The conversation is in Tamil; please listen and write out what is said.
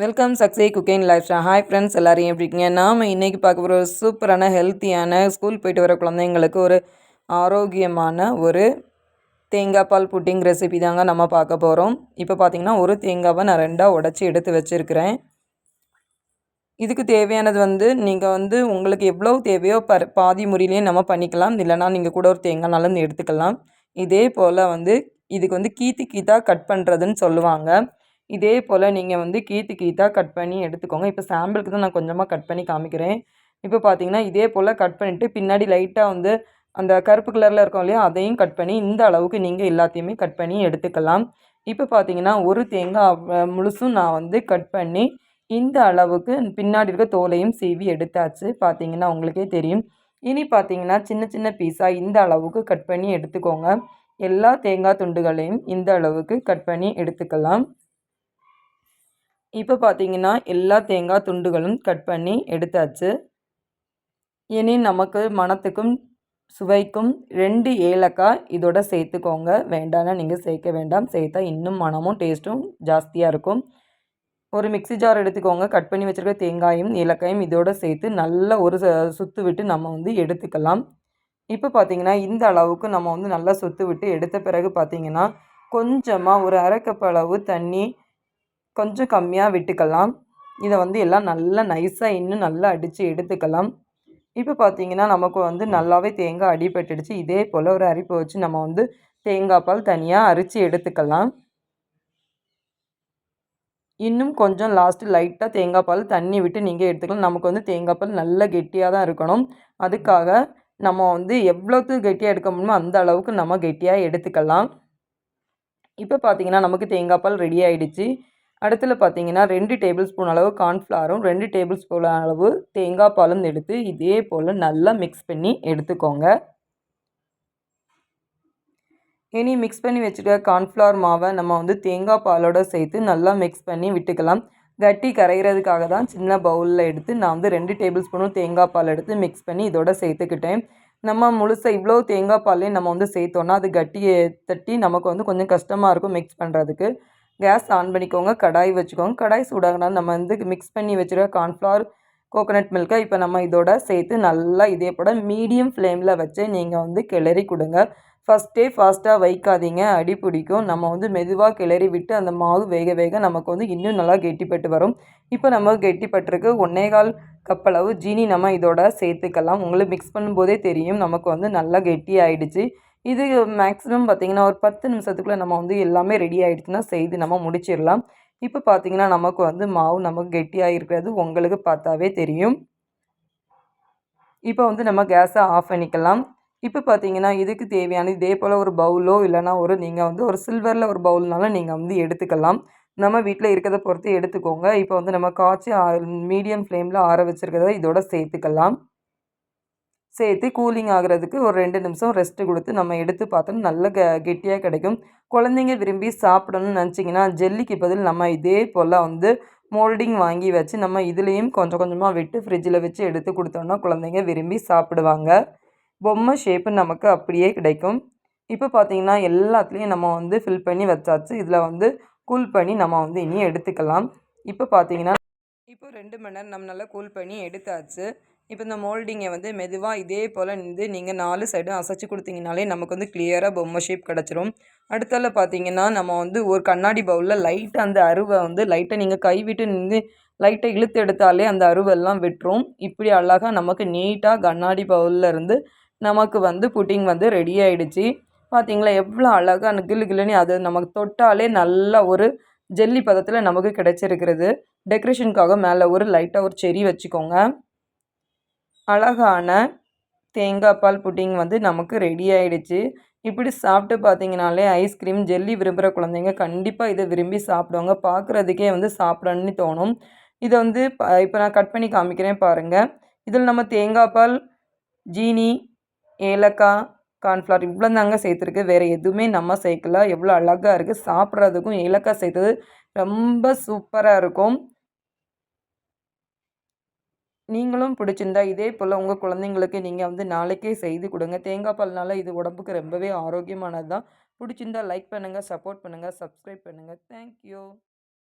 வெல்கம் சக்ஸே குக்கிங் லைஃப் ஹாய் ஃப்ரெண்ட்ஸ் எல்லாரும் எப்படி இருக்கீங்க? நாம் இன்றைக்கி பார்க்க போகிற ஒரு சூப்பரான ஹெல்த்தியான ஸ்கூல் போயிட்டு வர குழந்தைங்களுக்கு ஒரு ஆரோக்கியமான ஒரு தேங்காய் பால் புட்டிங் ரெசிபி தாங்க நம்ம பார்க்க போகிறோம் இப்போ பார்த்திங்கன்னா ஒரு தேங்காவை நான் ரெண்டாக உடச்சி எடுத்து வச்சுருக்கிறேன். இதுக்கு தேவையானது வந்து நீங்கள் வந்து உங்களுக்கு எவ்வளோ தேவையோ ப பாதி முறையிலேயே நம்ம பண்ணிக்கலாம். இல்லைனா நீங்கள் கூட ஒரு தேங்காய்னாலும் எடுத்துக்கலாம். இதே போல் வந்து இதுக்கு வந்து கீத்து கீத்தாக கட் பண்ணுறதுன்னு சொல்லுவாங்க. இதே போல் நீங்கள் வந்து கீத்து கீத்தாக கட் பண்ணி எடுத்துக்கோங்க. இப்போ சாம்பிளுக்கு தான் நான் கொஞ்சமாக கட் பண்ணி காமிக்கிறேன். இப்போ பார்த்தீங்கன்னா இதே போல் கட் பண்ணிவிட்டு பின்னாடி லைட்டாக வந்து அந்த கருப்பு கலரில் இருக்கும் இல்லையா அதையும் கட் பண்ணி இந்த அளவுக்கு நீங்கள் எல்லாத்தையுமே கட் பண்ணி எடுத்துக்கலாம். இப்போ பார்த்தீங்கன்னா ஒரு தேங்காய் முழுசும் நான் வந்து கட் பண்ணி இந்த அளவுக்கு பின்னாடி இருக்க தோலையும் சீவி எடுத்தாச்சு. பார்த்தீங்கன்னா உங்களுக்கே தெரியும். இனி பார்த்தீங்கன்னா சின்ன சின்ன பீஸாக இந்த அளவுக்கு கட் பண்ணி எடுத்துக்கோங்க. எல்லா தேங்காய் துண்டுகளையும் இந்த அளவுக்கு கட் பண்ணி எடுத்துக்கலாம். இப்போ பார்த்தீங்கன்னா எல்லா தேங்காய் துண்டுகளும் கட் பண்ணி எடுத்தாச்சு. இனி நமக்கு மனத்துக்கும் சுவைக்கும் ரெண்டு ஏலக்காய் இதோட சேர்த்துக்கோங்க. வேண்டாம்னா நீங்கள் சேர்க்க வேண்டாம். சேர்த்தா இன்னும் மனமும் டேஸ்ட்டும் ஜாஸ்தியாக இருக்கும். ஒரு மிக்சி ஜார் எடுத்துக்கோங்க. கட் பண்ணி வச்சுருக்க தேங்காயும் ஏலக்காயும் இதோடு சேர்த்து நல்ல ஒரு சுற்று விட்டு நம்ம வந்து எடுத்துக்கலாம். இப்போ பார்த்திங்கன்னா இந்த அளவுக்கு நம்ம வந்து நல்லா சுற்று விட்டு எடுத்த பிறகு பார்த்திங்கன்னா கொஞ்சமாக ஒரு அரைக்கப்பளவு அளவு தண்ணி கொஞ்சம் கம்மியாக விட்டுக்கலாம். இதை வந்து எல்லாம் நல்லா நைஸாக இன்னும் நல்லா அடித்து எடுத்துக்கலாம். இப்போ பார்த்தீங்கன்னா நமக்கு வந்து நல்லாவே தேங்காய் அடிபட்டுடுச்சு. இதே போல் ஒரு அரிப்பை வச்சு நம்ம வந்து தேங்காய் பால் தனியாக அரித்து எடுத்துக்கலாம். இன்னும் கொஞ்சம் லாஸ்ட்டு லைட்டாக தேங்காய் பால் தண்ணி விட்டு நீங்கள் எடுத்துக்கலாம். நமக்கு வந்து தேங்காய் பால் நல்ல கெட்டியாக தான் இருக்கணும். அதுக்காக நம்ம வந்து எவ்வளோத்து கெட்டியாக எடுக்க முடியுமோ அந்த அளவுக்கு நம்ம கெட்டியாக எடுத்துக்கலாம். இப்போ பார்த்தீங்கன்னா நமக்கு தேங்காய் பால் ரெடி ஆகிடுச்சு அடுத்தில் பார்த்தீங்கன்னா ரெண்டு டேபிள் ஸ்பூன் அளவு கார்ன்ஃப்ளாரும் ரெண்டு டேபிள் ஸ்பூன் அளவு தேங்காய் பாலும் எடுத்து இதே போல் நல்லா மிக்ஸ் பண்ணி எடுத்துக்கோங்க. இனி மிக்ஸ் பண்ணி வச்சுருக்க கார்ன்ஃப்ளவர் மாவை நம்ம வந்து தேங்காய் பாலோட சேர்த்து நல்லா மிக்ஸ் பண்ணி விட்டுக்கலாம். கட்டி கரைகிறதுக்காக தான் சின்ன பவுலில் எடுத்து நான் வந்து ரெண்டு டேபிள் ஸ்பூனும் தேங்காய் பால் எடுத்து மிக்ஸ் பண்ணி இதோட சேர்த்துக்கிட்டேன். நம்ம முழுசாக இவ்வளோ தேங்காய் பாலையும் நம்ம வந்து சேர்த்தோன்னா அது கட்டியை தட்டி நமக்கு வந்து கொஞ்சம் கஷ்டமாக இருக்கும் மிக்ஸ் பண்ணுறதுக்கு கேஸ் ஆன் பண்ணிக்கோங்க கடாய் வச்சுக்கோங்க. கடாய் சூடாகினா நம்ம வந்து மிக்ஸ் பண்ணி வச்சுருக்க கார்ன்ஃப்ளவர் கோகோனட் மில்க்கை இப்போ நம்ம இதோட சேர்த்து நல்லா இதே போல் மீடியம் ஃப்ளேமில் வச்சு நீங்கள் வந்து கிளறி கொடுங்க. ஃபஸ்ட்டே ஃபாஸ்ட்டாக வைக்காதீங்க அடி பிடிக்கும். நம்ம வந்து மெதுவாக கிளறி விட்டு அந்த மாவு வேக வேக நமக்கு வந்து இன்னும் நல்லா கெட்டிப்பட்டு வரும். இப்போ நம்ம கெட்டிப்பட்டிருக்கு ஒன்னே கால் கப்பளவு ஜீனி நம்ம இதோட சேர்த்துக்கலாம். உங்களுக்கு மிக்ஸ் பண்ணும்போதே தெரியும் நமக்கு வந்து நல்லா கெட்டி ஆகிடுச்சு இது மேக்ஸிமம் பார்த்திங்கன்னா ஒரு பத்து நிமிஷத்துக்குள்ளே நம்ம வந்து எல்லாமே ரெடி ஆகிடுச்சுன்னா செய்து நம்ம முடிச்சிடலாம். இப்போ பார்த்திங்கன்னா நமக்கு வந்து மாவு நமக்கு கெட்டியாக இருக்கிறது உங்களுக்கு பார்த்தாவே தெரியும். இப்போ வந்து நம்ம கேஸை ஆஃப் பண்ணிக்கலாம். இப்போ பார்த்தீங்கன்னா இதுக்கு தேவையான இதே போல் ஒரு பவுலோ இல்லைனா ஒரு நீங்கள் வந்து ஒரு சில்வரில் ஒரு பவுல்னாலும் நீங்கள் வந்து எடுத்துக்கலாம். நம்ம வீட்டில் இருக்கிறத பொறுத்து எடுத்துக்கோங்க. இப்போ வந்து நம்ம காய்ச்சி மீடியம் ஃப்ளேமில் ஆற வச்சுருக்கிறத இதோட சேர்த்துக்கலாம். சேர்த்து கூலிங் ஆகிறதுக்கு ஒரு ரெண்டு நிமிஷம் ரெஸ்ட்டு கொடுத்து நம்ம எடுத்து பார்த்தோம்னா நல்ல க கெட்டியாக கிடைக்கும். குழந்தைங்க விரும்பி சாப்பிடணும்னு நினச்சிங்கன்னா ஜெல்லிக்கு பதில் நம்ம இதே போல் வந்து மோல்டிங் வாங்கி வச்சு நம்ம இதுலேயும் கொஞ்சம் கொஞ்சமாக விட்டு ஃப்ரிட்ஜில் வச்சு எடுத்து கொடுத்தோம்னா குழந்தைங்க விரும்பி சாப்பிடுவாங்க. பொம்மை ஷேப்பு நமக்கு அப்படியே கிடைக்கும். இப்போ பார்த்திங்கன்னா எல்லாத்துலேயும் நம்ம வந்து ஃபில் பண்ணி வச்சாச்சு. இதில் வந்து கூல் பண்ணி நம்ம வந்து இனி எடுத்துக்கலாம். இப்போ பார்த்திங்கன்னா இப்போ ரெண்டு மணி நேரம் நம்ம நல்லா கூல் பண்ணி எடுத்தாச்சு. இப்போ இந்த மோல்டிங்கை வந்து மெதுவாக இதே போல் வந்து நீங்கள் நாலு சைடும் அசைச்சு கொடுத்தீங்கனாலே நமக்கு வந்து கிளியராக பொம்மை ஷேப் கிடச்சிரும். அடுத்தால பார்த்தீங்கன்னா நம்ம வந்து ஒரு கண்ணாடி பவுலில் லைட்டாக அந்த அருவை வந்து லைட்டை நீங்கள் கைவிட்டு நின்று லைட்டை இழுத்து எடுத்தாலே அந்த அருவெல்லாம் விட்டுரும். இப்படி அழகாக நமக்கு நீட்டாக கண்ணாடி பவுலில் இருந்து நமக்கு வந்து புட்டிங் வந்து ரெடி ஆகிடுச்சு பார்த்தீங்களா? எவ்வளோ அழகாக கிளு கிளுன்னு அது நமக்கு தொட்டாலே நல்ல ஒரு ஜெல்லி பதத்தில் நமக்கு கிடைச்சிருக்கிறது. டெக்கரேஷனுக்காக மேலே ஒரு லைட்டாக ஒரு செரி வச்சுக்கோங்க. அழகான தேங்காய் பால் புட்டிங் வந்து நமக்கு ரெடி ஆயிடுச்சு. இப்படி சாப்பிட்டு பார்த்தீங்கனாலே ஐஸ்கிரீம் ஜெல்லி விரும்புகிற குழந்தைங்க கண்டிப்பாக இதை விரும்பி சாப்பிடுவாங்க. பார்க்குறதுக்கே வந்து சாப்பிடணும்னு தோணும். இதை வந்து இப்போ நான் கட் பண்ணி காமிக்கிறேன் பாருங்கள் இதில் நம்ம தேங்காய் பால் ஜீனி ஏலக்காய் கார்ன்ஃப்ளவர் இவ்வளோ தாங்க சேர்த்துருக்கு. வேறு எதுவுமே நம்ம சேர்க்கல. எவ்வளோ அழகாக இருக்குது சாப்பிட்றதுக்கும் ஏலக்காய் சேர்த்தது ரொம்ப சூப்பராக இருக்கும். நீங்களும் பிடிச்சிருந்தா இதே போல் உங்கள் குழந்தைங்களுக்கு நீங்கள் வந்து நாளைக்கே செய்து கொடுங்க. தேங்காய் பால்னால இது உடம்புக்கு ரொம்பவே ஆரோக்கியமானது தான் பிடிச்சிருந்தா லைக் பண்ணுங்கள் சப்போர்ட் பண்ணுங்கள் சப்ஸ்கிரைப் பண்ணுங்கள் தேங்க்யூ